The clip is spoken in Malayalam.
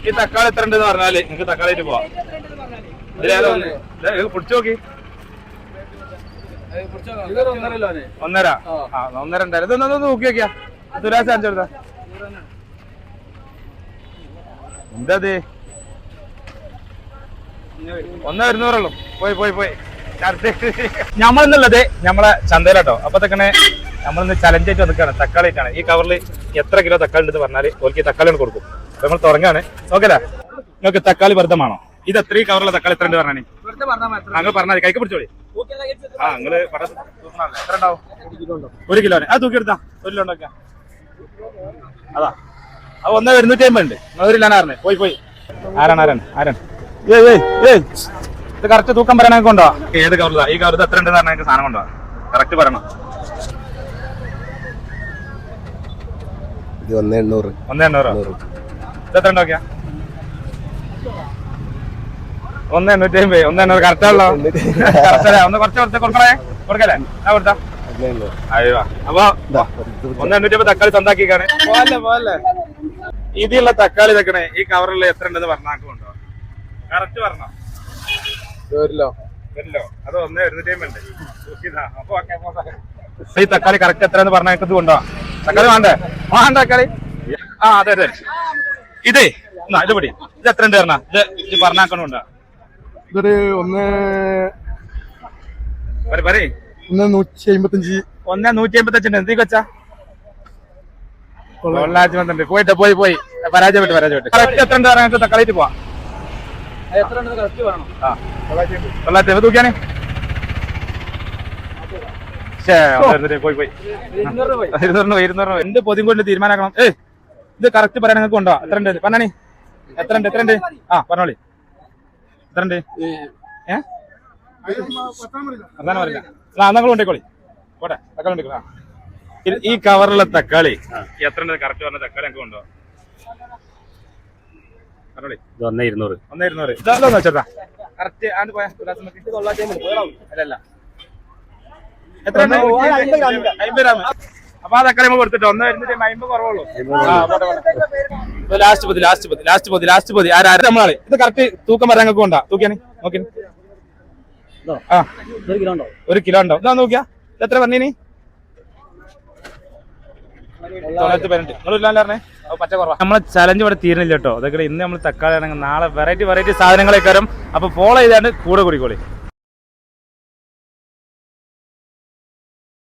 ഈ തക്കാളി എത്ര ഉണ്ടെന്ന് പറഞ്ഞാൽ നിങ്ങക്ക് തക്കാളി ആയിട്ട് പോവാം പിടിച്ചു നോക്കി. ഒന്നര. ആ. ഒന്നര ഉണ്ടായിരുന്നു. ഇതൊന്ന് നോക്കി നോക്കിയാ. തുലാസ് കാണിച്ചു കൊടുത്താ. എന്താ ഒന്ന ഇരുന്നൂറുള്ളൂ. പോയി പോയി പോയി. നമ്മളിന്നുള്ളത് നമ്മളെ ചന്തയിലാട്ടോ. അപ്പൊ തന്നെ നമ്മളിന്ന് ചലഞ്ചായിട്ട് വന്നിക്കാണ് തക്കാളി ആയിട്ടാണ് ഈ കവറിൽ എത്ര കിലോ തക്കാളി ഉണ്ടെന്ന് പറഞ്ഞാൽ ഓൽക്ക് തക്കാളി കൊണ്ട് കൊടുക്കും. നമ്മൾ തുടങ്ങാണ് നോക്കല നിങ്ങൾക്ക് തക്കാളി വെറുതമാണോ ഇത് എത്രയും കവറുള്ള തക്കാളി എത്ര ഉണ്ട് പറഞ്ഞേ ഞങ്ങൾ പറഞ്ഞാൽ കൈക്ക് പിടിച്ചോളി. ആ നിങ്ങൾ? എത്ര ഉണ്ടാവും? ഒരു കിലോ ആ തൂക്കി എടുത്താ. ഒരു കിലോ ഉണ്ടാക്കാം അതാ. അത് ഒന്നേ ഇരുന്നൂറ്റി അമ്പത് ഉണ്ട് ഒരു കിലോ പറഞ്ഞേ പോയി പോയി. ആരാണ് ആരാണ്? ആരാണ്? ഏയ് ഏയ് ഏയ്. ഇത് കറക്റ്റ് തൂക്കം പറയണ കൊണ്ടോ ഏത് കവറിലാ ഈ കവർ എത്ര ഉണ്ടെന്ന് പറഞ്ഞാൽ സാധനം കൊണ്ടോ കറക്റ്റ് പറയണം. ഒന്നേ ഒന്ന് എണ്ണൂറ്. ഒന്നേ എണ്ണൂറോ. ഇത് എത്ര ഉണ്ടാക്കിയാ ഒന്ന് എണ്ണൂറ്റി അമ്പത് ഒന്ന് എണ്ണൂറ്. കറക്റ്റ് ആണല്ലോ. കറക്റ്റ് ഒന്ന് കുറച്ച് കുറച്ച് കൊടുക്കണേ? കൊടുക്കല്ലേ? ആ കൊടുത്താ. അയ്യോ അപ്പൊ ഇതാ, ഇത് ഒന്ന് എണ്ണൂറ്റി അമ്പത് തക്കാളി സ്വന്താക്കിക്കാണ്. പോലെ പോലെ ഇതിലുള്ള തക്കാളി തക്കണേ ഈ കവറിൽ എത്ര ഉണ്ടെന്ന് പറഞ്ഞാക്കുണ്ടോ കറക്റ്റ് പറഞ്ഞോ? വരില്ലോ അത് ഒന്ന് എഴുന്നൂറ്റി അമ്പത്. ഈ തക്കാളി കറക്റ്റ് എത്രയെന്ന് പറഞ്ഞാൽ ഇത് കൊണ്ടോ തക്കാളി വേണ്ടേ? വേണ്ട തക്കാളി. ആ അതെ അതെ. ഇതേ എന്നാ ഇത് പിടി ഇത് എത്ര ഉണ്ട് പറഞ്ഞ? ഇത് ഇത് പറഞ്ഞാക്കണുണ്ടോ ഇതൊരു ഒന്ന് പറ പറയ്. ഒന്ന് നൂറ്റി അമ്പത്തഞ്ച് ഒന്ന് നൂറ്റി അമ്പത്തഞ്ചുണ്ട് എന്തി കൊച്ചാ തൊള്ളായിരത്തി പന്ത്രണ്ട് പോയിട്ട് പോയി പോയി. പരാജയപ്പെട്ടു പരാജയപ്പെട്ടു. കറക്റ്റ് എത്ര ഉണ്ട് പറയാൻ തക്കളായിട്ട് പോവാം. തൊള്ളായിരത്തി പോയി പോയി. ഇരുന്നൂറ് രൂപ ഇരുന്നൂറ് എന്ത് പൊതിയും കൊണ്ട് തീരുമാനാക്കണം. ഏ ഇത് കറക്റ്റ് പറയാൻ നിങ്ങൾക്ക് ഉണ്ടോ എത്ര ഉണ്ട് പറഞ്ഞാണി. എത്ര ഉണ്ട് എത്ര ഉണ്ട് ആ പറഞ്ഞോളി. എത്ര ഉണ്ട് ഏ? അതാണ് പറയില്ല ആ നിങ്ങൾ കൊണ്ടേക്കോളി പോട്ടെ തക്കാളി കൊണ്ടേക്കോളി ആ. ഇത് ഈ കവറിലെ തക്കാളി. എത്ര ഉണ്ട് കറക്റ്റ് പറഞ്ഞ തക്കാളി ഞങ്ങൾക്ക് ഉണ്ടോ ഒന്നേ ഇരുന്നൂറ്. ഒന്ന് ഇരുന്നൂറ്. ഇതാണല്ലോ വെച്ചോട്ടാ. കറക്റ്റ് ആണ്ട് പോയാ. അല്ലല്ല. എത്ര? അമ്പത് ഗ്രാം. അപ്പൊ അതൊക്കെ നമ്മൾ കൊടുത്തിട്ടോ ഒന്ന് വരുന്നിട്ട് മൈമ്പ് കുറവുള്ളൂ. ലാസ്റ്റ് പതി ലാസ്റ്റ് പതി ലാസ്റ്റ് പതി ലാസ്റ്റ് പതി. ആരാ നമ്മളെ ഇത് കറക്റ്റ് തൂക്കം പറയാൻ ഞങ്ങൾക്ക് കൊണ്ടാ തൂക്കിയാണ് നോക്കി ആ. ഒരു കിലോ ഉണ്ടോ? ഇതാ നോക്കിയാ. ഇത് എത്ര പറഞ്ഞീനി? നമ്മളെ ചലഞ്ച് ഇവിടെ തീരുന്നില്ല കേട്ടോ. അതൊക്കെ ഇന്ന് നമ്മൾ തക്കാളി ആണെങ്കിൽ നാളെ വെറൈറ്റി വെറൈറ്റി സാധനങ്ങളെ കയറും അപ്പൊ ഫോളോ ചെയ്താണ്ട് കൂടെ കൂടിക്കോളി.